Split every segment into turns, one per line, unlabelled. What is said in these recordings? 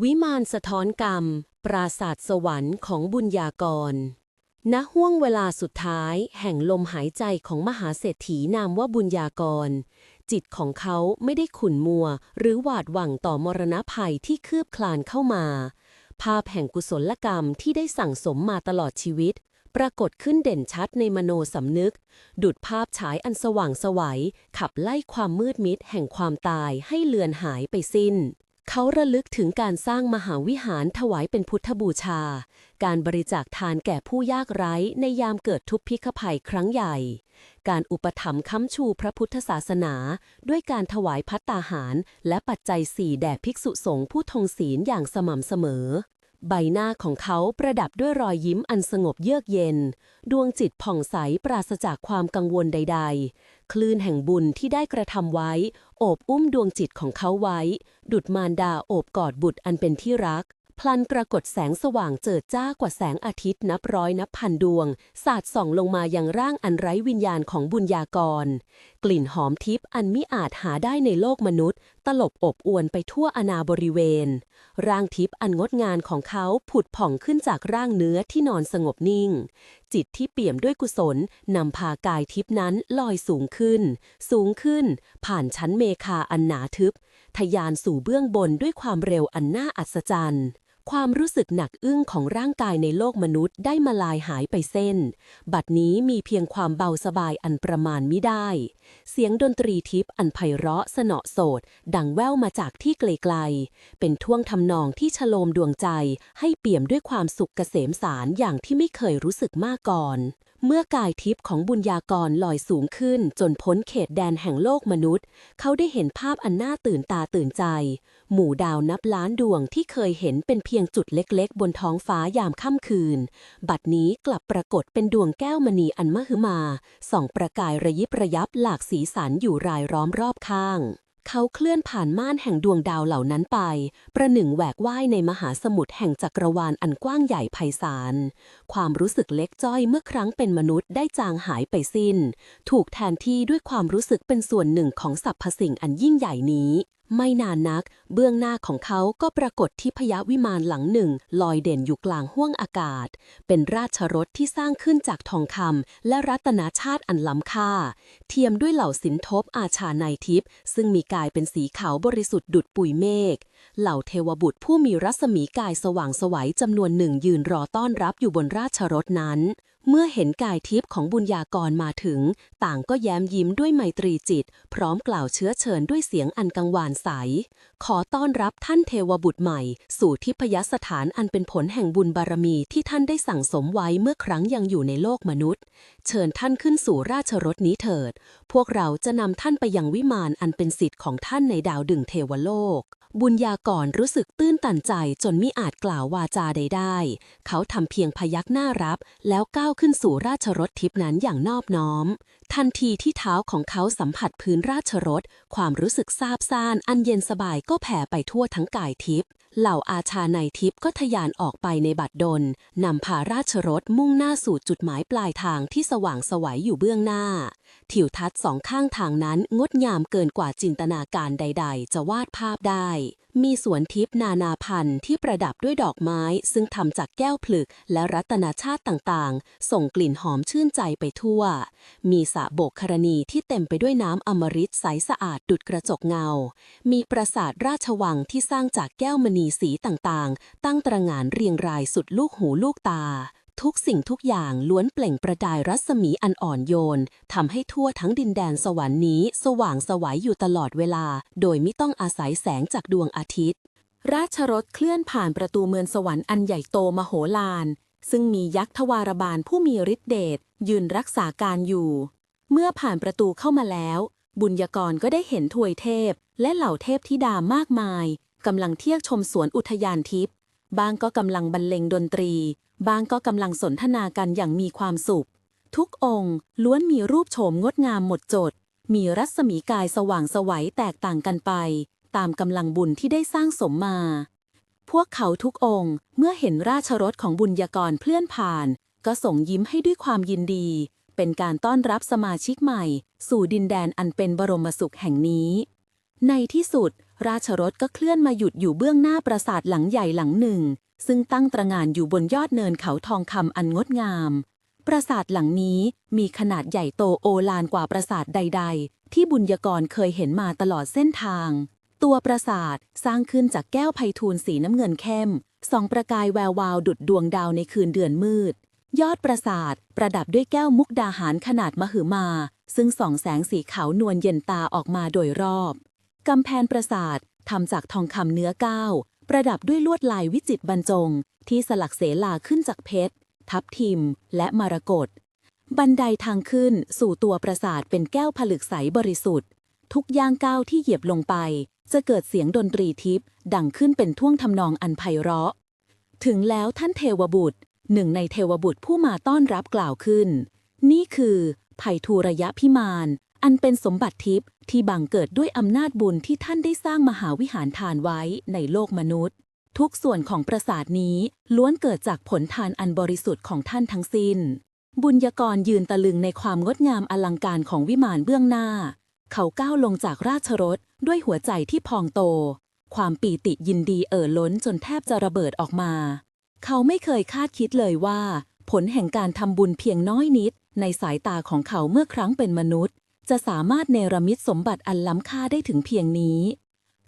วิมานสะท้อนกรรม ปราศาสตร์สวรรค์ของบุญญากร ณ ห้วงเวลาสุดท้ายแห่งลมหายใจของมหาเศรษฐีนามว่าบุญญากร จิตของเขาไม่ได้ขุ่นมัว หรือหวาดหวั่งต่อมรณภัยที่คืบคลานเข้ามา ภาพแห่งกุศลกรรมที่ได้สั่งสมมาตลอดชีวิต ปรากฏขึ้นเด่นชัดในมโนสำนึก ดุดภาพฉายอันสว่างสวัยขับไล่ความมืดมิดแห่งความตายให้เลือนหายไปสิ้น เขาระลึกถึงการสร้างมหาวิหารถวายเป็นพุทธบูชา การบริจาคทานแก่ผู้ยากไร้ในยามเกิดทุพพิฆภัยครั้งใหญ่ การอุปถัมภ์ค้ำชูพระพุทธศาสนา ด้วยการถวายพัตตาหาร และปัจจัยสี่แด่ภิกษุสงฆ์ผู้ทงศีลอย่างสม่ำเสมอ ใบหน้าของเขาประดับด้วยรอยยิ้มอันสงบเยือกเย็น ดวงจิตผ่องใสปราศจากความกังวลใด ๆ คลื่นแห่งบุญที่ได้กระทำไว้ โอบอุ้มดวงจิตของเขาไว้ ดุดมารดาโอบกอดบุตรอันเป็นที่รัก พลันปรากฏแสงสว่างเจิดจ้ากว่าแสงอาทิตย์นับร้อยนับพันดวง สาดส่องลงมายังร่างอันไร้วิญญาณของบุญญากร กลิ่นหอมทิพย์อันมิอาจหาได้ในโลกมนุษย์ตลบอบอวนไปทั่วอนาบริเวณ ร่างทิพย์อันงดงานของเขาผุดผ่องขึ้นจากร่างเนื้อที่นอนสงบนิ่ง จิตที่เปี่ยมด้วยกุศลนำพากายทิพย์นั้นลอยสูงขึ้น สูงขึ้น ผ่านชั้นเมฆาอันหนาทึบทะยานสู่เบื้องบนด้วยความเร็วอันน่าอัศจรรย์ ความรู้สึกหนักอึ้งของร่างกายในโลกมนุษย์ได้มาลายหายไปเส้น บัดนี้มีเพียงความเบาสบายอันประมาณมิได้ เสียงดนตรีทิพย์อันไพเราะสนอโสด ดังแว่วมาจากที่ไกลๆ เป็นท่วงทำนองที่ฉโลมดวงใจ ให้เปี่ยมด้วยความสุขเกษมสารอย่างที่ไม่เคยรู้สึกมาก่อน เมื่อกายทิพย์ของบุญญากรลอยสูงขึ้นจนพ้นเขตแดนแห่งโลกมนุษย์ เขาได้เห็นภาพอันน่าตื่นตาตื่นใจ หมู่ดาวนับล้านดวงที่เคยเห็นเป็นเพียงจุดเล็กๆ บนท้องฟ้ายามค่ำคืน บัดนี้กลับปรากฏเป็นดวงแก้วมณีอันมหึมา ส่องประกายระยิบระยับหลากสีสันอยู่รายล้อมรอบข้าง เขาเคลื่อนผ่านม่านแห่งดวงดาวเหล่านั้นไป ประหนึ่งแหวกว่ายในมหาสมุทรแห่งจักรวาลอันกว้างใหญ่ไพศาล ความรู้สึกเล็กจ้อยเมื่อครั้งเป็นมนุษย์ได้จางหายไปสิ้น ถูกแทนที่ด้วยความรู้สึกเป็นส่วนหนึ่งของสรรพสิ่งอันยิ่งใหญ่นี้ ไม่นานนัก เบื้องหน้าของเขาก็ปรากฏที่พยาวิมานหลังหนึ่ง ลอยเด่นอยู่กลางห้วงอากาศ เป็นราชรถที่สร้างขึ้นจากทองคำและรัตนาชาติอันล้ำค่า เทียมด้วยเหล่าสินทบอาชาในทิพย์ซึ่งมีกายเป็นสีขาวบริสุทธิ์ดุดปุยเมฆ เหล่าเทวบุตรผู้มีรัศมีกายสว่างสวัยจำนวนหนึ่งยืนรอต้อนรับอยู่บนราชรถนั้น เมื่อเห็นกายทิพย์ของบุญญากรมาถึง ต่างก็แย้มยิ้มด้วยไมตรีจิต พร้อมกล่าวเชื้อเชิญด้วยเสียงอันกังวานใส ขอต้อนรับท่านเทวบุตรใหม่ สู่ทิพยสถานอันเป็นผลแห่งบุญบารมีที่ท่านได้สั่งสมไว้เมื่อครั้งยังอยู่ในโลกมนุษย์ เชิญท่านขึ้นสู่ราชรถนี้เถิด พวกเราจะนำท่านไปยังวิมานอันเป็นสิทธิ์ของท่านในดาวดึงเทวโลก บุญญากรรู้สึกตื้นตันใจจนมิอาจกล่าววาจาใดได้ เขาทำเพียงพยักหน้ารับ แล้วก้าวขึ้นสู่ราชรถทิพย์นั้นอย่างนอบน้อม ทันทีที่เท้าของเขาสัมผัสพื้นราชรถ ความรู้สึกซาบซ่านอันเย็นสบายก็แผ่ไปทั่วทั้งกายทิพย์เหล่าอาชาในทิพย์ก็ทะยานออกไปในบัดดลนำพาราชรถมุ่งหน้าสู่จุดหมายปลายทางที่สว่างสวัยอยู่เบื้องหน้า ทิวทัศน์สองข้างทางนั้นงดงามเกินกว่าจินตนาการใด ๆ จะวาดภาพได้ มีสวนทิพนานาพันธุ์ที่ประดับด้วยดอกไม้ ซึ่งทำจากแก้วผลึกและรัตนาชาติต่างๆ ส่งกลิ่นหอมชื่นใจไปทั่ว มีสระโบกครณีที่เต็มไปด้วยน้ำอมฤตใสสะอาดดุดกระจกเงา มีปราสาทราชวังที่สร้างจากแก้วมณีสีต่างๆ ตั้งตระหง่านเรียงรายสุดลูกหูลูกตา ทุกสิ่งทุกอย่างล้วนเปล่งประกายรัศมีอันอ่อนโยนทำให้ทั่วทั้งดินแดนสวรรค์นี้ สว่างสวัยอยู่ตลอดเวลา โดยไม่ต้องอาศัยแสงจากดวงอาทิตย์ ราชรถเคลื่อนผ่านประตูเมืองสวรรค์อันใหญ่โตมโหฬารซึ่งมียักษ์ทวารบาลผู้มีฤทธิเดชยืนรักษาการอยู่ เมื่อผ่านประตูเข้ามาแล้ว บุญยกรก็ได้เห็นทวยเทพ และเหล่าเทพธิดามากมายกำลังเที่ยวชมสวนอุทยานทิพย์ บางก็กำลังบรรเลงดนตรีบางก็กำลังสนทนากันอย่างมีความสุข ทุกองค์ล้วนมีรูปโฉมงดงามหมดจด มีรัศมีกายสว่างสวัยแตกต่างกันไป ตามกำลังบุญที่ได้สร้างสมมา พวกเขาทุกองค์เมื่อเห็นราชรถของบุญยากรเคลื่อนผ่าน ก็ส่งยิ้มให้ด้วยความยินดี เป็นการต้อนรับสมาชิกใหม่ สู่ดินแดนอันเป็นบรมสุขแห่งนี้ ในที่สุด
ราชรถก็เคลื่อนมาหยุดอยู่เบื้องหน้าปราสาทหลังใหญ่หลังหนึ่ง ซึ่งตั้งตระหง่านอยู่บนยอดเนินเขาทองคำอันงดงาม ปราสาทหลังนี้มีขนาดใหญ่โตโอฬารกว่าปราสาทใด ๆ ที่บุญยกรเคยเห็นมาตลอดเส้นทาง ตัวปราสาทสร้างขึ้นจากแก้วไพทูลสีน้ำเงินเข้มส่องประกายแวววาวดุดดวงดาวในคืนเดือนมืด ยอดปราสาทประดับด้วยแก้วมุกดาหารขนาดมหึมา ซึ่งส่องแสงสีขาวนวลเย็นตาออกมาโดยรอบ กำแพงปราสาททำจากทองคำเนื้อก้าวประดับด้วยลวดลายวิจิตรบรรจง ที่สลักเสลาขึ้นจากเพชร ทับทิม และมรกตบันไดทางขึ้นสู่ตัวปราสาทเป็นแก้วผลึกใสบริสุทธิ์ ทุกย่างก้าวที่เหยียบลงไป จะเกิดเสียงดนตรีทิพย์ดังขึ้นเป็นท่วงทำนองอันไพเราะ ถึงแล้วท่านเทวบุตร หนึ่งในเทวบุตรผู้มาต้อนรับกล่าวขึ้น นี่คือไผ่ทูระยะพิมาน อันเป็นสมบัติทิพย์ ที่บังเกิดด้วยอำนาจบุญที่ท่านได้สร้างมหาวิหารทานไว้ในโลกมนุษย์ ทุกส่วนของปราสาทนี้ล้วนเกิดจากผลทานอันบริสุทธิ์ของท่านทั้งสิ้น บุญยกรยืนตะลึงในความงดงามอลังการของวิมานเบื้องหน้า เขาก้าวลงจากราชรถด้วยหัวใจที่พองโต ความปีติยินดีเอ่อล้นจนแทบจะระเบิดออกมา เขาไม่เคยคาดคิดเลยว่า ผลแห่งการทำบุญเพียงน้อยนิดในสายตาของเขาเมื่อครั้งเป็นมนุษย์ จะสามารถเนรมิตสมบัติอันล้ำค่าได้ถึงเพียงนี้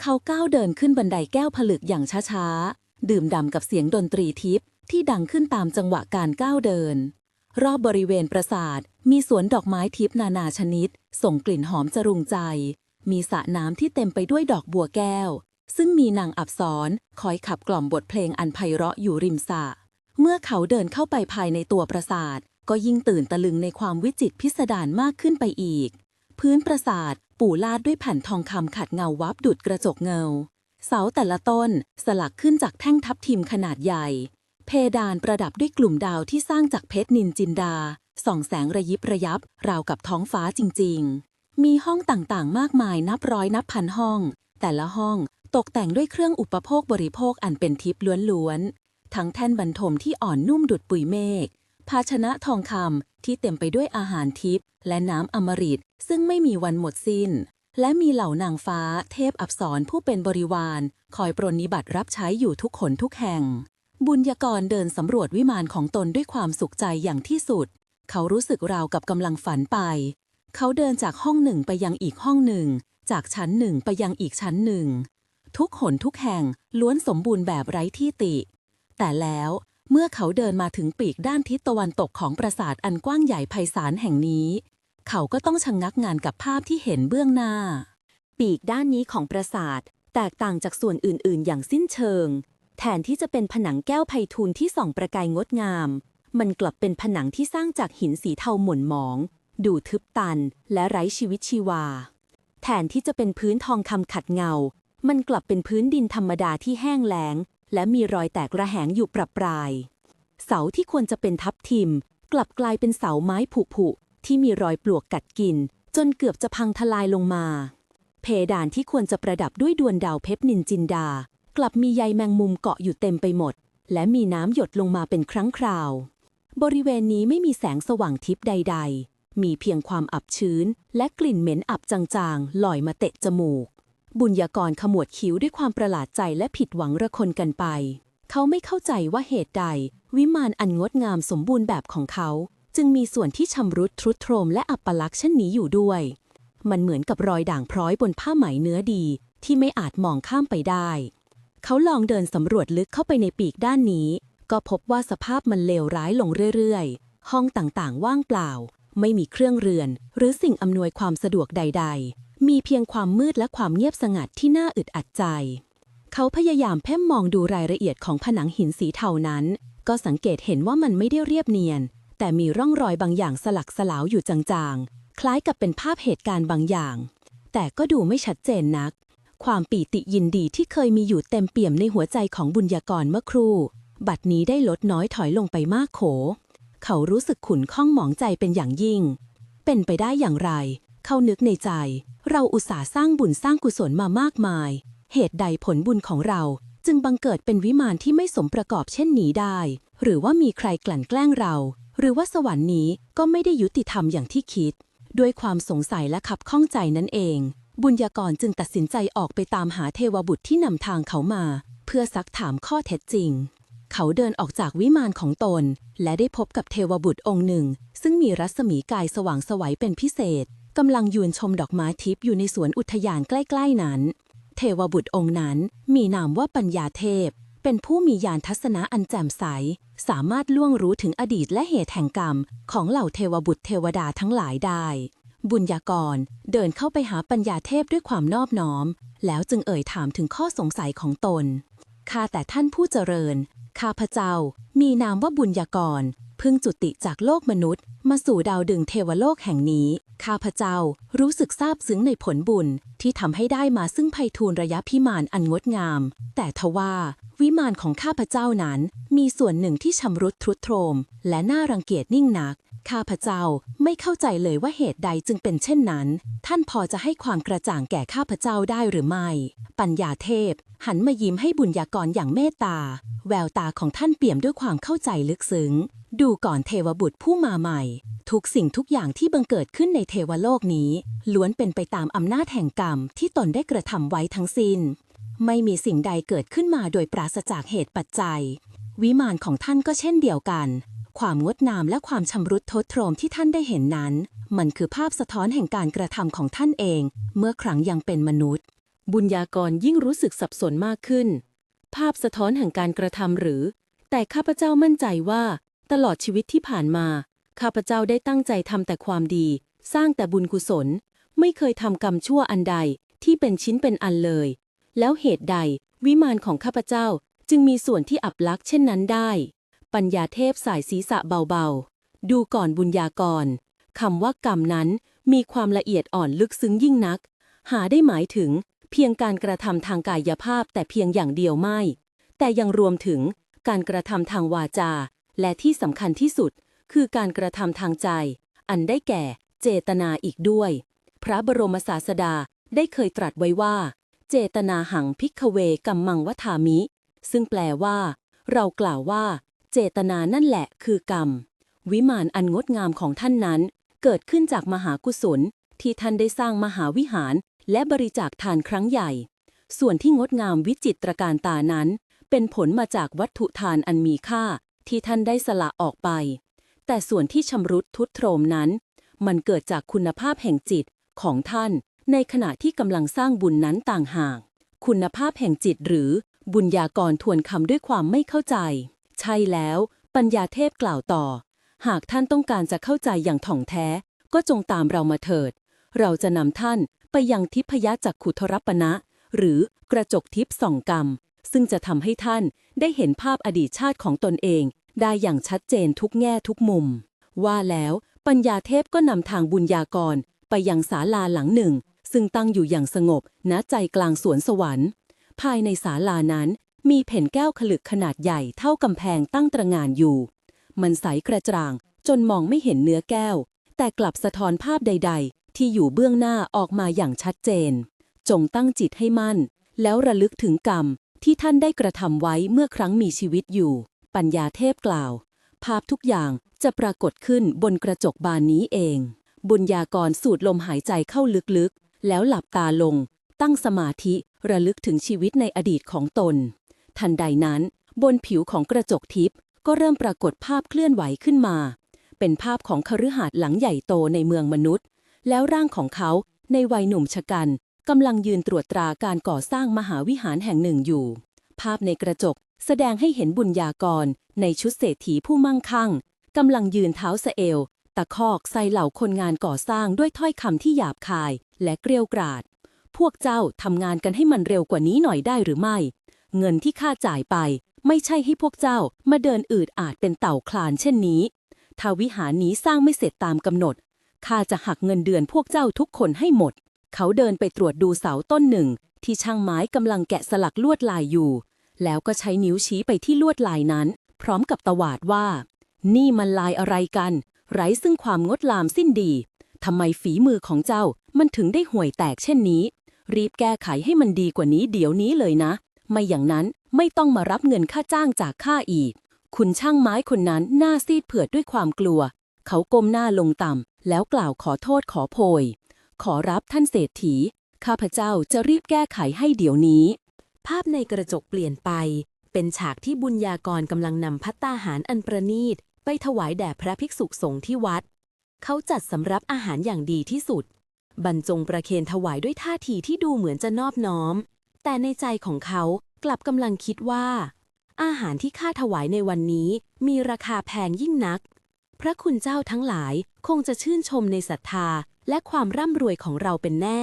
เขาก้าวเดินขึ้นบันไดแก้วผลึกอย่างช้าๆ ดื่มด่ำกับเสียงดนตรีทิพย์ที่ดังขึ้นตามจังหวะการก้าวเดิน รอบบริเวณปราสาท มีสวนดอกไม้ทิพย์นานาชนิด ส่งกลิ่นหอมจรุงใจ มีสระน้ำที่เต็มไปด้วยดอกบัวแก้ว ซึ่งมีนางอับสรคอยขับกล่อมบทเพลงอันไพเราะอยู่ริมสระเมื่อเขาเดินเข้าไปภายในตัวปราสาทก็ยิ่งตื่นตะลึงในความวิจิตรพิสดารมากขึ้นไปอีก พื้นปราสาทปูลาดด้วยแผ่นทองคำขัดเงาวับดุดกระจกเงา เสาแต่ละต้นสลักขึ้นจากแท่งทับทิมขนาดใหญ่ เพดานประดับด้วยกลุ่มดาวที่สร้างจากเพชรนินจินดา ส่องแสงระยิบระยับ ราวกับท้องฟ้าจริง ๆ มีห้องต่างๆ มากมายนับร้อยนับพันห้อง แต่ละห้องตกแต่งด้วยเครื่องอุปโภคบริโภคอันเป็นทิพย์ล้วนๆ ทั้งแท่นบรรทมที่อ่อนนุ่มดุดปุยเมฆภาชนะทองคำที่เต็มไปด้วยอาหารทิพย์และน้ำอมฤต ซึ่งไม่มีวันหมดสิ้น และมีเหล่านางฟ้าเทพอับสรผู้เป็นบริวาร คอยปรนนิบัติรับใช้อยู่ทุกขนทุกแห่ง บุญยกรเดินสำรวจวิมานของตนด้วยความสุขใจอย่างที่สุด เขารู้สึกราวกับกำลังฝันไป เขาเดินจากห้องหนึ่งไปยังอีกห้องหนึ่ง จากชั้นหนึ่งไปยังอีกชั้นหนึ่ง ทุกหนทุกแห่งล้วนสมบูรณ์แบบไร้ที่ติ แต่แล้วเมื่อเขาเดินมาถึงปีกด้านทิศตะวันตกของปราสาทอันกว้างใหญ่ไพศาลแห่งนี้ เขาก็ต้องชะงงักงานกับภาพที่เห็นเบื้องหน้า ปีกด้านนี้ของปราสาทแตกต่างจากส่วนอื่น ๆ อย่างสิ้นเชิง แทนที่จะเป็นผนังแก้วไพทูลที่ส่องประกายงดงาม มันกลับเป็นผนังที่สร้างจากหินสีเทาหม่นหมอง ดูทึบตันและไร้ชีวิตชีวา แทนที่จะเป็นพื้นทองคำขัดเงา มันกลับเป็นพื้นดินธรรมดาที่แห้งแล้ง และมีรอยแตกระแหงอยู่ประปราย เสาที่ควรจะเป็นทับทิม กลับกลายเป็นเสาไม้ผุผุ ที่มีรอยปลวกกัดกิน จนเกือบจะพังทลายลงมา เพดานที่ควรจะประดับด้วยดวงดาวเพชรนินจินดา กลับมีใยแมงมุมเกาะอยู่เต็มไปหมด และมีน้ำหยดลงมาเป็นครั้งคราว บริเวณนี้ไม่มีแสงสว่างทิพย์ใด ๆ มีเพียงความอับชื้น และกลิ่นเหม็นอับจางๆลอยมาเตะจมูก บุญยากรขมวดคิ้วด้วยความประหลาดใจและผิดหวังระคนกันไป เขาไม่เข้าใจว่าเหตุใด วิมานอันงดงามสมบูรณ์แบบของเขา จึงมีส่วนที่ชำรุดทรุดโทรมและอับปลักษณ์เช่นนี้อยู่ด้วย มันเหมือนกับรอยด่างพร้อยบนผ้าไหมเนื้อดี ที่ไม่อาจมองข้ามไปได้ เขาลองเดินสำรวจลึกเข้าไปในปีกด้านนี้ ก็พบว่าสภาพมันเลวร้ายลงเรื่อยๆ ห้องต่างๆ ว่างเปล่า ไม่มีเครื่องเรือน หรือสิ่งอำนวยความสะดวกใด ๆ มีเพียงความมืดและความเงียบสงัดที่น่าอึดอัดใจ เขาพยายามเพ่มมองดูรายละเอียดของผนังหินสีเทานั้น ก็สังเกตเห็นว่ามันไม่ได้เรียบเนียน แต่มีร่องรอยบางอย่างสลักสลาวอยู่จางๆ คล้ายกับเป็นภาพเหตุการณ์บางอย่าง แต่ก็ดูไม่ชัดเจนนัก ความปีติยินดีที่เคยมีอยู่เต็มเปี่ยมในหัวใจของบุญยากรเมื่อครู่ บัดนี้ได้ลดน้อยถอยลงไปมากโข เขารู้สึกขุ่นข้องหมองใจเป็นอย่างยิ่ง เป็นไปได้อย่างไร เขานึกในใจ เราอุตส่าห์สร้างบุญสร้างกุศลมามากมาย เหตุใดผลบุญของเราจึงบังเกิดเป็นวิมานที่ไม่สมประกอบเช่นนี้ได้ หรือว่ามีใครกลั่นแกล้งเรา หรือว่าสวรรค์นี้ก็ไม่ได้ยุติธรรมอย่างที่คิด ด้วยความสงสัยและขับข้องใจนั่นเอง บุญยากรจึงตัดสินใจออกไปตามหาเทวบุตรที่นำทางเขามา เพื่อซักถามข้อเท็จจริง เขาเดินออกจากวิมานของตน และได้พบกับเทวบุตรองค์หนึ่ง ซึ่งมีรัศมีกายสว่างสวัยเป็นพิเศษกำลังยืนชมดอกไม้ทิพย์อยู่ในสวนอุทยานใกล้ ๆ นั้น เทวบุตรองค์นั้นมีนามว่าปัญญาเทพ เป็นผู้มีญาณทัศนะอันแจ่มใส สามารถล่วงรู้ถึงอดีตและเหตุแห่งกรรม ของเหล่าเทวบุตรเทวดาทั้งหลายได้ บุญญากรเดินเข้าไปหาปัญญาเทพด้วยความนอบน้อม แล้วจึงเอ่ยถามถึงข้อสงสัยของตนข้าแต่ท่านผู้เจริญ ข้าพเจ้า มีนามว่าบุญญากรเพิ่งจุติจากโลกมนุษย์ มาสู่ดาวดึงเทวโลกแห่งนี้ ข้าพเจ้ารู้สึกซาบซึ้งในผลบุญที่ทำให้ได้มาซึ่งไพฑูรย์ระยะพิมานอันงดงาม แต่ทว่าวิมานของข้าพเจ้านั้น มีส่วนหนึ่งที่ชำรุดทรุดโทรม และน่ารังเกียจนิ่งนัก ข้าพเจ้าไม่เข้าใจเลยว่าเหตุใดจึงเป็นเช่นนั้น ท่านพอจะให้ความกระจ่างแก่ข้าพเจ้าได้หรือไม่ ปัญญาเทพ หันมายิ้มให้บุญญากรอย่างเมตตา แววตาของท่านเปี่ยมด้วยความเข้าใจลึกซึ้ง ดูก่อนเทวบุตรผู้มาใหม่ ทุกสิ่งทุกอย่างที่บังเกิดขึ้นในเทวโลกนี้ ล้วนเป็นไปตามอำนาจแห่งกรรมที่ตนได้กระทำไว้ทั้งสิ้น ไม่มีสิ่งใดเกิดขึ้นมาโดยปราศจากเหตุปัจจัย วิมานของท่านก็เช่นเดียวกัน ความงดงามและความชำรุดทดโทรมที่ท่านได้เห็นนั้น มันคือภาพสะท้อนแห่งการกระทำของท่านเอง เมื่อครั้งยังเป็นมนุษย์
บุญญากรยิ่งรู้สึกสับสนมากขึ้น ภาพสะท้อนแห่งการกระทำหรือ แต่ข้าพเจ้ามั่นใจว่า ตลอดชีวิตที่ผ่านมา ข้าพเจ้าได้ตั้งใจทำแต่ความดี สร้างแต่บุญกุศล ไม่เคยทำกรรมชั่วอันใดที่เป็นชิ้นเป็นอันเลย แล้วเหตุใด วิมานของข้าพเจ้าจึงมีส่วนที่อับลักษณ์เช่นนั้นได้ ปัญญาเทพสายศีรษะเบาๆ ดูก่อนบุญญากรคำว่ากรรมนั้นมีความละเอียดอ่อนลึกซึ้งยิ่งนัก หาได้หมายถึง เพียงการกระทำทางกายภาพแต่เพียงอย่างเดียวไม่ แต่ยังรวมถึงการกระทำทางวาจา และที่สำคัญที่สุด คือการกระทำทางใจ อันได้แก่ เจตนาอีกด้วย พระบรมศาสดาได้เคยตรัสไว้ว่า เจตนาหังพิกเวกัมมังวัามิ ซึ่งแปลว่า เรากล่าวว่า เจตนานั่นแหละคือกรรม วิมานอันงดงามของท่านนั้น เกิดขึ้นจากมหากุศล ที่ท่านได้สร้างมหาวิหาร และบริจาคทานครั้งใหญ่ ส่วนที่งดงามวิจิตรการตานั้น เป็นผลมาจากวัตถุทานอันมีค่า ที่ท่านได้สละออกไป แต่ส่วนที่ชำรุดทุดโทรมนั้น มันเกิดจากคุณภาพแห่งจิตของท่าน ในขณะที่กำลังสร้างบุญนั้นต่างหาก คุณภาพแห่งจิตหรือบุญญากรทวนคำด้วยความไม่เข้าใจ ใช่แล้ว ปัญญาเทพกล่าวต่อ หากท่านต้องการจะเข้าใจอย่างถ่องแท้ ก็จงตามเรามาเถิด เราจะนำท่านไปยังทิพยจักขุทรปณะหรือกระจกทิพย์ส่องกรรม ซึ่งจะทำให้ท่านได้เห็นภาพอดีตชาติของตนเอง ได้อย่างชัดเจนทุกแง่ทุกมุม ว่าแล้วปัญญาเทพก็นำทางบุญญากร ไปยังศาลาหลังหนึ่ง ซึ่งตั้งอยู่อย่างสงบณใจกลางสวนสวรรค์ ภายในศาลานั้น มีเผ่นแก้วขลึกขนาดใหญ่เท่ากำแพงตั้งตระหงานอยู่ มันใสกระจ่างจนมองไม่เห็นเนื้อแก้ว แต่กลับสะท้อนภาพใด ๆ ที่อยู่เบื้องหน้าออกมาอย่างชัดเจน จงตั้งจิตให้มั่น แล้วระลึกถึงกรรมที่ท่านได้กระทำไว้เมื่อครั้งมีชีวิตอยู่ ปัญญาเทพกล่าว ภาพทุกอย่างจะปรากฏขึ้นบนกระจกบานนี้เอง บุญญากรสูดลมหายใจเข้าลึกๆ แล้วหลับตาลง ตั้งสมาธิระลึกถึงชีวิตในอดีตของตน ทันใดนั้น บนผิวของกระจกทิพย์ก็เริ่มปรากฏภาพเคลื่อนไหวขึ้นมา เป็นภาพของคฤหาสน์หลังใหญ่โตในเมืองมนุษย์ แล้วร่างของเขาในวัยหนุ่มชะกันกำลังยืนตรวจตราการก่อสร้างมหาวิหารแห่งหนึ่งอยู่ ภาพในกระจกแสดงให้เห็นบุญญากร ในชุดเศรษฐีผู้มั่งคั่งกำลังยืนเท้าสะเอว ตะคอกใส่เหล่าคนงานก่อสร้างด้วยถ้อยคำที่หยาบคายและเกรียวกราด พวกเจ้าทำงานกันให้มันเร็วกว่านี้หน่อยได้หรือไม่ เงินที่ข้าจ่ายไป ไม่ใช่ให้พวกเจ้ามาเดินอืดอาดเป็นเต่าคลานเช่นนี้ ถ้าวิหารนี้สร้างไม่เสร็จตามกำหนด ข้าจะหักเงินเดือนพวกเจ้าทุกคนให้หมด เขาเดินไปตรวจดูเสาต้นหนึ่ง ที่ช่างไม้กำลังแกะสลักลวดลายอยู่ แล้วก็ใช้นิ้วชี้ไปที่ลวดลายนั้น พร้อมกับตวาดว่า นี่มันลายอะไรกัน ไร้ซึ่งความงดงามสิ้นดีทำไมฝีมือของเจ้ามันถึงได้ห่วยแตกเช่นนี้ รีบแก้ไขให้มันดีกว่านี้เดี๋ยวนี้เลยนะ ไม่อย่างนั้นไม่ต้องมารับเงินค่าจ้างจากข้าอีก คุณช่างไม้คนนั้นหน้าซีดเผือดด้วยความกลัว เขาก้มหน้าลงต่ำแล้วกล่าวขอโทษขอโพย ขอรับท่านเศรษฐี
ข้าพเจ้าจะรีบแก้ไขให้เดี๋ยวนี้
ภาพในกระจกเปลี่ยนไป เป็นฉากที่บุญญากรกำลังนำพัตตาหารอันประณีต ไปถวายแด่พระภิกษุสงฆ์ที่วัด เขาจัดสำรับอาหารอย่างดีที่สุด บรรจงประเคนถวายด้วยท่าทีที่ดูเหมือนจะนอบน้อม แต่ในใจของเขากลับกำลังคิดว่า อาหารที่ข้าถวายในวันนี้มีราคาแพงยิ่งนัก พระคุณเจ้าทั้งหลายคงจะชื่นชมในศรัทธาและความร่ำรวยของเราเป็นแน่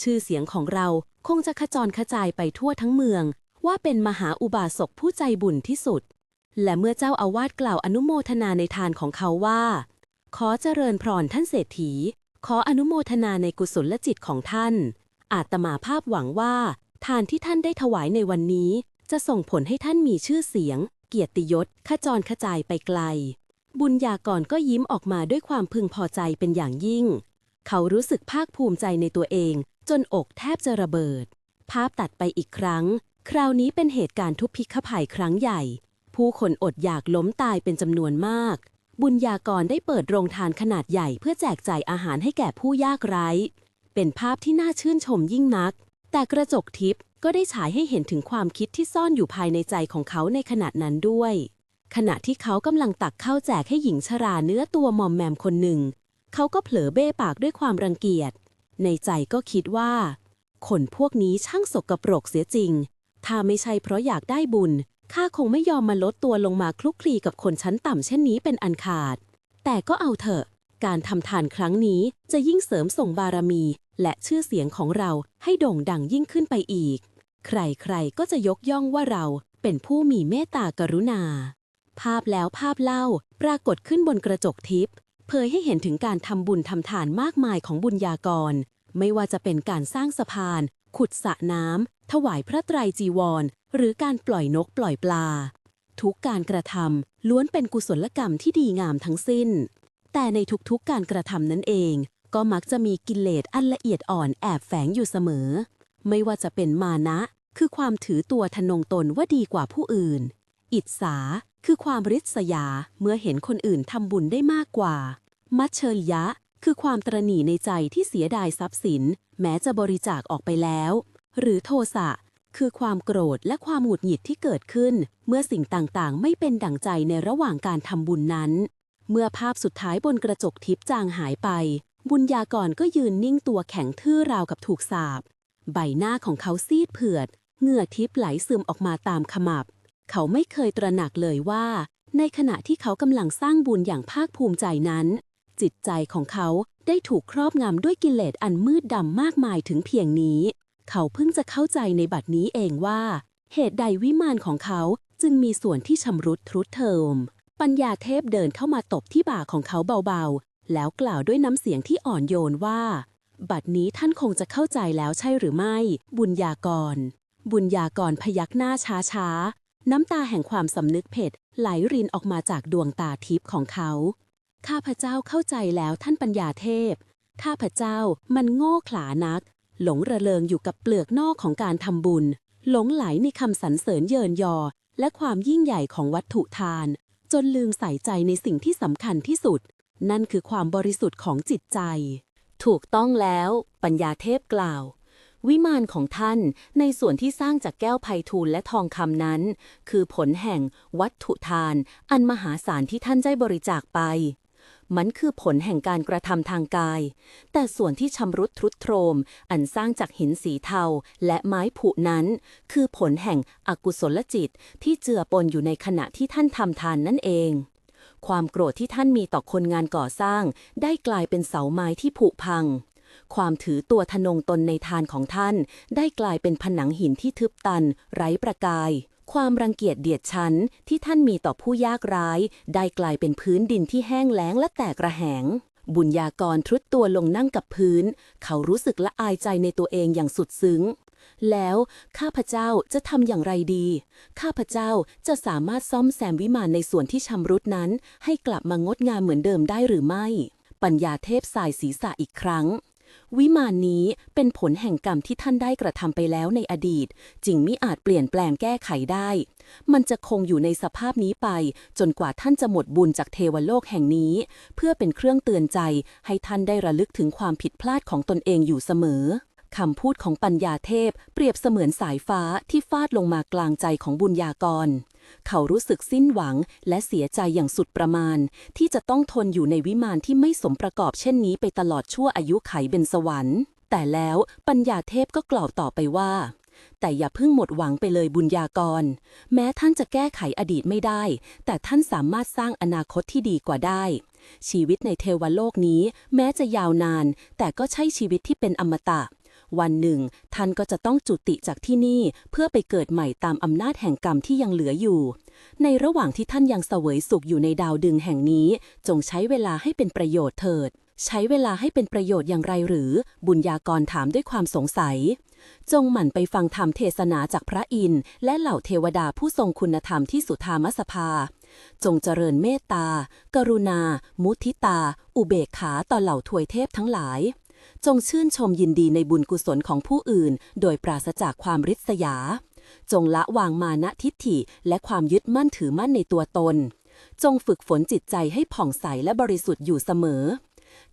ชื่อเสียงของเราคงจะขจรขจายไปทั่วทั้งเมือง ว่าเป็นมหาอุบาสกผู้ใจบุญที่สุด และเมื่อเจ้าอาวาสกล่าวอนุโมทนาในทานของเขาว่า ขอเจริญพรท่านเศรษฐี ขออนุโมทนาในกุศลจิตของท่าน อาตมาภาพหวังว่า ทานที่ท่านได้ถวายในวันนี้ จะส่งผลให้ท่านมีชื่อเสียง เกียรติยศขจรขจายไปไกล บุญญากรก็ยิ้มออกมาด้วยความพึงพอใจเป็นอย่างยิ่ง เขารู้สึกภาคภูมิใจในตัวเอง จนอกแทบจะระเบิด ภาพตัดไปอีกครั้ง คราวนี้เป็นเหตุการณ์ทุพพิฆภัยครั้งใหญ่ ผู้คนอดอยากล้มตายเป็นจำนวนมาก บุญญากรได้เปิดโรงทานขนาดใหญ่เพื่อแจกจ่ายอาหารให้แก่ผู้ยากไร้เป็นภาพที่น่าชื่นชมยิ่งนัก แต่กระจกทิพย์ก็ได้ฉายให้เห็นถึงความคิดที่ซ่อนอยู่ภายในใจของเขาในขณะนั้นด้วย ขณะที่เขากำลังตักข้าวแจกให้หญิงชราเนื้อตัวมอมแมมคนหนึ่ง เขาก็เผลอเบ้ปากด้วยความรังเกียจ ในใจก็คิดว่า คนพวกนี้ช่างสกปรกเสียจริง ถ้าไม่ใช่เพราะอยากได้บุญข้าคงไม่ยอมมาลดตัวลงมาคลุกคลีกับคนชั้นต่ำเช่นนี้เป็นอันขาด แต่ก็เอาเถอะ การทำทานครั้งนี้จะยิ่งเสริมส่งบารมี และชื่อเสียงของเราให้โด่งดังยิ่งขึ้นไปอีก ใครๆก็จะยกย่องว่าเราเป็นผู้มีเมตตากรุณา ภาพแล้วภาพเล่าปรากฏขึ้นบนกระจกทิพย์เผยให้เห็นถึงการทำบุญทำทานมากมายของบุญญากร ไม่ว่าจะเป็นการสร้างสะพาน ขุดสระน้ำถวายพระไตรจีวร หรือการปล่อยนกปล่อยปลา ทุกการกระทำล้วนเป็นกุศลกรรมที่ดีงามทั้งสิ้น แต่ในทุกๆการกระทำนั้นเอง ก็มักจะมีกิเลสอันละเอียดอ่อนแอบแฝงอยู่เสมอ ไม่ว่าจะเป็นมานะ คือความถือตัวทะนงตนว่าดีกว่าผู้อื่น อิจฉาคือความริษยาเมื่อเห็นคนอื่นทำบุญได้มากกว่า มัชเชริยะ คือความตรณีในใจที่เสียดายทรัพย์สิน แม้จะบริจาคออกไปแล้ว หรือโทสะคือความโกรธและความหงุดหงิดที่เกิดขึ้น เมื่อสิ่งต่างๆ ไม่เป็นดั่งใจในระหว่างการทำบุญนั้น เมื่อภาพสุดท้ายบนกระจกทิพย์จางหายไป บุญญากรก็ยืนนิ่งตัวแข็งทื่อราวกับถูกสาบ ใบหน้าของเขาซีดเผือด เหงื่อทิพย์ไหลซึมออกมาตามขมับ เขาไม่เคยตระหนักเลยว่า ในขณะที่เขากำลังสร้างบุญอย่างภาคภูมิใจนั้น จิตใจของเขาได้ถูกครอบงำด้วยกิเลสอันมืดดำมากมายถึงเพียงนี้ เขาเพิ่งจะเข้าใจในบัดนี้เองว่า เหตุใดวิมานของเขาจึงมีส่วนที่ชำรุดทรุดเทิมปัญญาเทพเดินเข้ามาตบที่บ่าของเขาเบา แล้วกล่าวด้วยน้ำเสียงที่อ่อนโยนว่า บัดนี้ท่านคงจะเข้าใจแล้วใช่หรือไม่ บุญญากร บุญญากรพยักหน้าช้าๆน้ำตาแห่งความสำนึกเผ็ดไหลรินออกมาจากดวงตาทิพย์ของเขา ข้าพเจ้าเข้าใจแล้วท่านปัญญาเทพ ข้าพเจ้ามันโง่ขลานัก หลงระเริงอยู่กับเปลือกนอกของการทำบุญ หลงไหลในคำสรรเสริญเยินยอ และความยิ่งใหญ่ของวัตถุทาน จนลืมใส่ใจในสิ่งที่สำคัญที่สุด นั่นคือความบริสุทธิ์ของจิตใจ ถูกต้องแล้ว ปัญญาเทพกล่าว วิมานของท่านในส่วนที่สร้างจากแก้วไพทูลและทองคำนั้น คือผลแห่งวัตถุทาน อันมหาศาลที่ท่านได้บริจาคไป มันคือผลแห่งการกระทำทางกาย แต่ส่วนที่ชำรุดทรุดโทรม อันสร้างจากหินสีเทาและไม้ผุนั้น คือผลแห่งอกุศลจิตที่เจือปนอยู่ในขณะที่ท่านทำทานนั่นเอง ความโกรธที่ท่านมีต่อคนงานก่อสร้าง ได้กลายเป็นเสาไม้ที่ผุพัง ความถือตัวทะนงตนในทานของท่าน ได้กลายเป็นผนังหินที่ทึบตัน ไร้ประกาย ความรังเกียจเดียดชั้นที่ท่านมีต่อผู้ยากไร้ได้กลายเป็นพื้นดินที่แห้งแล้งและแตกระแหงบุญญากรทรุดตัวลงนั่งกับพื้น เขารู้สึกละอายใจในตัวเองอย่างสุดซึ้ง แล้วข้าพเจ้าจะทำอย่างไรดี ข้าพเจ้าจะสามารถซ่อมแซมวิมานในส่วนที่ชำรุดนั้น ให้กลับมางดงามเหมือนเดิมได้หรือไม่ ปัญญาเทพสายศีรษะอีกครั้ง วิมานนี้เป็นผลแห่งกรรมที่ท่านได้กระทำไปแล้วในอดีต จึงมิอาจเปลี่ยนแปลงแก้ไขได้ มันจะคงอยู่ในสภาพนี้ไป จนกว่าท่านจะหมดบุญจากเทวโลกแห่งนี้ เพื่อเป็นเครื่องเตือนใจให้ท่านได้ระลึกถึงความผิดพลาดของตนเองอยู่เสมอ
คำพูดของปัญญาเทพเปรียบเสมือนสายฟ้าที่ฟาดลงมากลางใจของบุญญากร เขารู้สึกสิ้นหวังและเสียใจอย่างสุดประมาณ ที่จะต้องทนอยู่ในวิมานที่ไม่สมประกอบเช่นนี้ไปตลอดชั่วอายุไขเป็นสวรรค์ แต่แล้วปัญญาเทพก็กล่าวต่อไปว่าแต่อย่าเพิ่งหมดหวังไปเลยบุญญากร แม้ท่านจะแก้ไขอดีตไม่ได้ แต่ท่านสามารถสร้างอนาคตที่ดีกว่าได้ ชีวิตในเทวโลกนี้ แม้จะยาวนาน แต่ก็ใช่ชีวิตที่เป็นอมตะ วันหนึ่ง ท่านก็จะต้องจุติจากที่นี่เพื่อไปเกิดใหม่ตามอำนาจแห่งกรรมที่ยังเหลืออยู่ ในระหว่างที่ท่านยังเสวยสุขอยู่ในดาวดึงแห่งนี้ จงใช้เวลาให้เป็นประโยชน์เถิด ใช้เวลาให้เป็นประโยชน์อย่างไรหรือ บุญญากรถามด้วยความสงสัย จงหมั่นไปฟังธรรมเทศนาจากพระอินทร์และเหล่าเทวดาผู้ทรงคุณธรรมที่สุธามสภาจงเจริญเมตตา กรุณา มุทิตา อุเบกขาต่อเหล่าทวยเทพทั้งหลาย จงชื่นชมยินดีในบุญกุศลของผู้อื่น โดยปราศจากความริษยา จงละวางมานะทิฏฐิและความยึดมั่นถือมั่นในตัวตน จงฝึกฝนจิตใจให้ผ่องใสและบริสุทธิ์อยู่เสมอ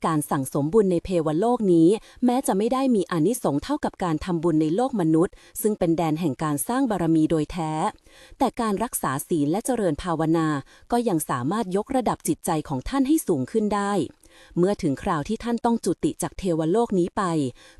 การสั่งสมบุญในเพวโลกนี้ แม้จะไม่ได้มีอนิสงส์เท่ากับการทำบุญในโลกมนุษย์ ซึ่งเป็นแดนแห่งการสร้างบารมีโดยแท้ แต่การรักษาศีลและเจริญภาวนา ก็ยังสามารถยกระดับจิตใจของท่านให้สูงขึ้นได้ เมื่อถึงคราวที่ท่านต้องจุติจากเทวโลกนี้ไป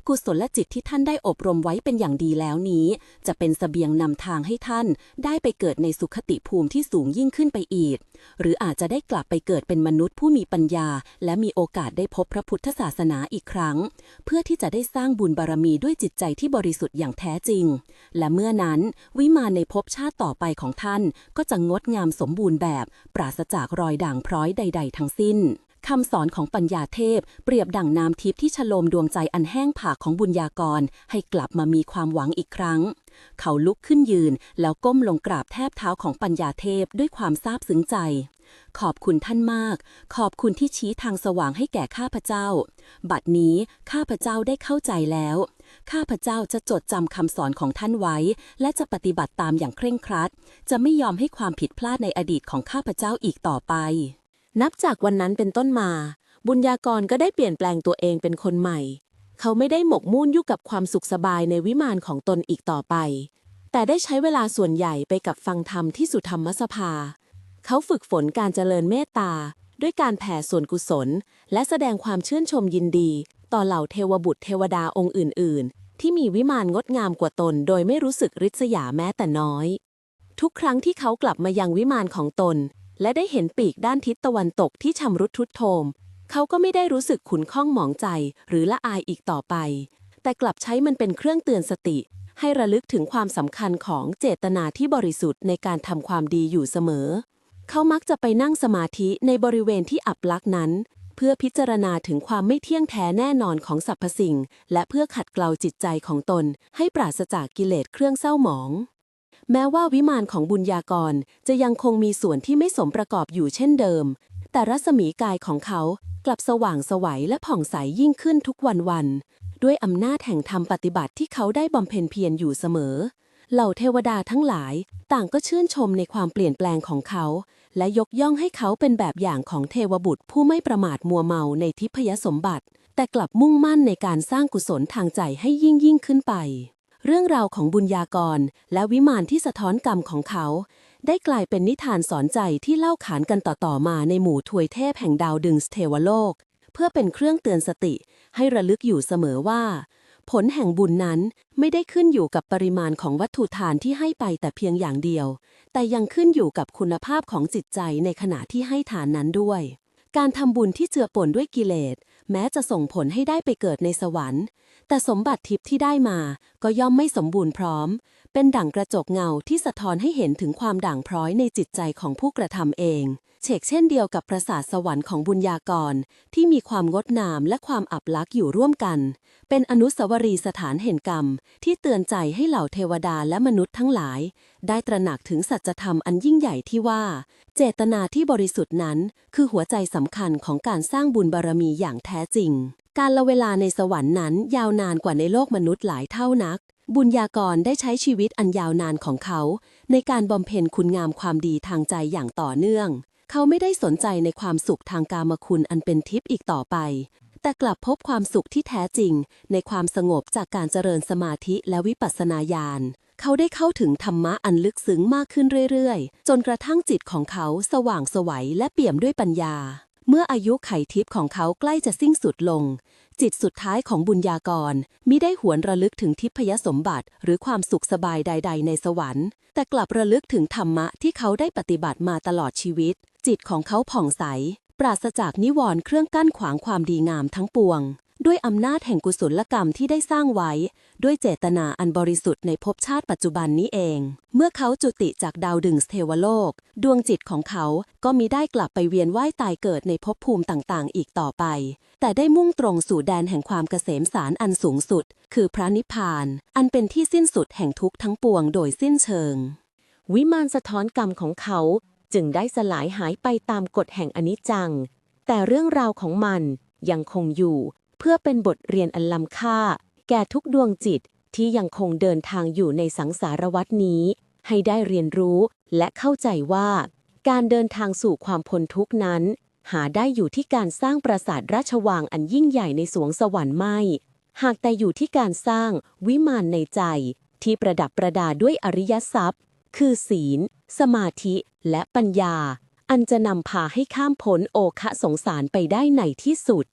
กุศลจิตที่ท่านได้อบรมไว้เป็นอย่างดีแล้วนี้ จะเป็นเสบียงนำทางให้ท่าน ได้ไปเกิดในสุขติภูมิที่สูงยิ่งขึ้นไปอีก หรืออาจจะได้กลับไปเกิดเป็นมนุษย์ผู้มีปัญญา และมีโอกาสได้พบพระพุทธศาสนาอีกครั้ง เพื่อที่จะได้สร้างบุญบารมีด้วยจิตใจที่บริสุทธิ์อย่างแท้จริง และเมื่อนั้น วิมานในภพชาติต่อไปของท่าน ก็จะงดงามสมบูรณ์แบบ ปราศจากรอยด่างพร้อยใด ๆ ทั้งสิ้น คำสอนของปัญญาเทพ เปรียบดั่งน้ำทิพย์ที่ฉโลมดวงใจอันแห้งผากของบุญญากร ให้กลับมามีความหวังอีกครั้ง เขาลุกขึ้นยืน แล้วก้มลงกราบแทบเท้าของปัญญาเทพด้วยความซาบซึ้งใจ ขอบคุณท่านมาก ขอบคุณที่ชี้ทางสว่างให้แก่ข้าพเจ้า บัดนี้ข้าพเจ้าได้เข้าใจแล้วข้าพเจ้าจะจดจำคำสอนของท่านไว้ และจะปฏิบัติตามอย่างเคร่งครัด จะไม่ยอมให้ความผิดพลาดในอดีตของข้าพเจ้าอีกต่อไป
นับจากวันนั้นเป็นต้นมา บุญญากรก็ได้เปลี่ยนแปลงตัวเองเป็นคนใหม่ เขาไม่ได้หมกมุ่นอยู่กับความสุขสบายในวิมานของตนอีกต่อไป แต่ได้ใช้เวลาส่วนใหญ่ไปกับฟังธรรมที่สุธรรมสภา เขาฝึกฝนการเจริญเมตตา ด้วยการแผ่ส่วนกุศล และแสดงความชื่นชมยินดี ต่อเหล่าเทวบุตรเทวดาองค์อื่น ๆ ที่มีวิมานงดงามกว่าตน โดยไม่รู้สึกริษยาแม้แต่น้อย ทุกครั้งที่เขากลับมายังวิมานของตน และได้เห็นปีกด้านทิศตะวันตกที่ชำรุดทรุดโทรมเขาก็ไม่ได้รู้สึกขุนข้องหมองใจหรือละอายอีกต่อไป แต่กลับใช้มันเป็นเครื่องเตือนสติ ให้ระลึกถึงความสำคัญของเจตนาที่บริสุทธิ์ในการทำความดีอยู่เสมอ เขามักจะไปนั่งสมาธิในบริเวณที่อับลักษ์นั้น เพื่อพิจารณาถึงความไม่เที่ยงแท้แน่นอนของสรรพสิ่ง และเพื่อขัดเกลาจิตใจของตน ให้ปราศจากกิเลสเครื่องเศร้าหมอง แม้ว่าวิมานของบุญญากรจะยังคงมีส่วนที่ไม่สมประกอบอยู่เช่นเดิม แต่รัศมีกายของเขากลับสว่างไสวัยและผ่องใสยิ่งขึ้นทุกวันวัน ด้วยอำนาจแห่งธรรมปฏิบัติที่เขาได้บำเพ็ญเพียรอยู่เสมอ เหล่าเทวดาทั้งหลายต่างก็ชื่นชมในความเปลี่ยนแปลงของเขา และยกย่องให้เขาเป็นแบบอย่างของเทวบุตรผู้ไม่ประมาทมัวเมาในทิพยสมบัติ แต่กลับมุ่งมั่นในการสร้างกุศลทางใจให้ยิ่งยิ่งขึ้นไป เรื่องราวของบุญญากร และวิมานที่สะท้อนกรรมของเขา ได้กลายเป็นนิทานสอนใจที่เล่าขานกันต่อๆมาในหมู่ทวยเทพแห่งดาวดึงสเทวโลก เพื่อเป็นเครื่องเตือนสติ ให้ระลึกอยู่เสมอว่า ผลแห่งบุญนั้นไม่ได้ขึ้นอยู่กับปริมาณของวัตถุทานที่ให้ไปแต่เพียงอย่างเดียว แต่ยังขึ้นอยู่กับคุณภาพของจิตใจในขณะที่ให้ทานนั้นด้วย การทำบุญที่เจือปนด้วยกิเลส แม้จะส่งผลให้ได้ไปเกิดในสวรรค์ แต่สมบัติทิพย์ที่ได้มาก็ย่อมไม่สมบูรณ์พร้อม เป็นดั่งกระจกเงาที่สะท้อนให้เห็นถึงความด่างพร้อยในจิตใจของผู้กระทำเองเฉกเช่นเดียวกับปราสาทสวรรค์ของบุญญากร ที่มีความงดงามและความอับลักษ์อยู่ร่วมกัน เป็นอนุสาวรีย์สถานแห่งกรรม ที่เตือนใจให้เหล่าเทวดาและมนุษย์ทั้งหลาย ได้ตระหนักถึงสัจธรรมอันยิ่งใหญ่ที่ว่า เจตนาที่บริสุทธิ์นั้น คือหัวใจสำคัญของการสร้างบุญบารมีอย่างแท้จริงการละเวลาในสวรรค์นั้นยาวนานกว่าในโลกมนุษย์หลายเท่านัก บุญญากรได้ใช้ชีวิตอันยาวนานของเขา ในการบำเพ็ญคุณงามความดีทางใจอย่างต่อเนื่อง เขาไม่ได้สนใจในความสุขทางกามคุณอันเป็นทิพย์อีกต่อไป แต่กลับพบความสุขที่แท้จริง ในความสงบจากการเจริญสมาธิและวิปัสสนาญาณเขาได้เข้าถึงธรรมะอันลึกซึ้งมากขึ้นเรื่อยๆ จนกระทั่งจิตของเขาสว่างไสวัยและเปี่ยมด้วยปัญญา เมื่ออายุไขทิพย์ของเขาใกล้จะสิ้นสุดลง จิตสุดท้ายของบุญญากรมิได้หวนระลึกถึงทิพยสมบัติ หรือความสุขสบายใด ๆ ในสวรรค์ แต่กลับระลึกถึงธรรมะที่เขาได้ปฏิบัติมาตลอดชีวิต จิตของเขาผ่องใส ปราศจากนิวรณ์เครื่องกั้นขวางความดีงามทั้งปวง ด้วยอำนาจแห่งกุศลกรรมที่ได้สร้างไว้ ด้วยเจตนาอันบริสุทธิ์ในภพชาติปัจจุบันนี้เอง เมื่อเขาจุติจากดาวดึงสเทวโลก ดวงจิตของเขาก็มิได้กลับไปเวียนว่ายตายเกิดในภพภูมิต่างๆ อีกต่อไป แต่ได้มุ่งตรงสู่แดนแห่งความเกษมสารอันสูงสุด คือพระนิพพาน อันเป็นที่สิ้นสุดแห่งทุกข์ทั้งปวงโดยสิ้นเชิง วิมานสะท้อนกรรมของเขาจึงได้สลายหายไปตามกฎแห่งอนิจจัง แต่เรื่องราวของมันยังคงอยู่ เพื่อเป็นบทเรียนอันล้ำค่า แก่ทุกดวงจิตที่ยังคงเดินทางอยู่ในสังสารวัตนี้ ให้ได้เรียนรู้และเข้าใจว่า การเดินทางสู่ความพ้นทุกนั้น หาได้อยู่ที่การสร้างปราสาทราชวังอันยิ่งใหญ่ในสวงสวรรค์ไม่ หากแต่อยู่ที่การสร้างวิมานในใจ ที่ประดับประดาด้วยอริยทรัพย์ คือศีล สมาธิและปัญญา อันจะนำพาให้ข้ามพ้นโอคะสงสารไปได้ในที่สุด